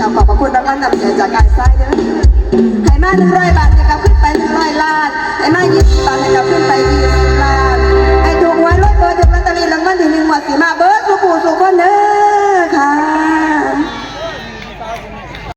ขอขอบพระคุณด้วการนำเสียจากการไส้ด้วยไห้แม่หนึ่งร้อยบาทจะกลับขึ้นไปหนึ่งร้อยล้านไห้แม่ยี่สิบบาทจะกลับขึ้นไปยี่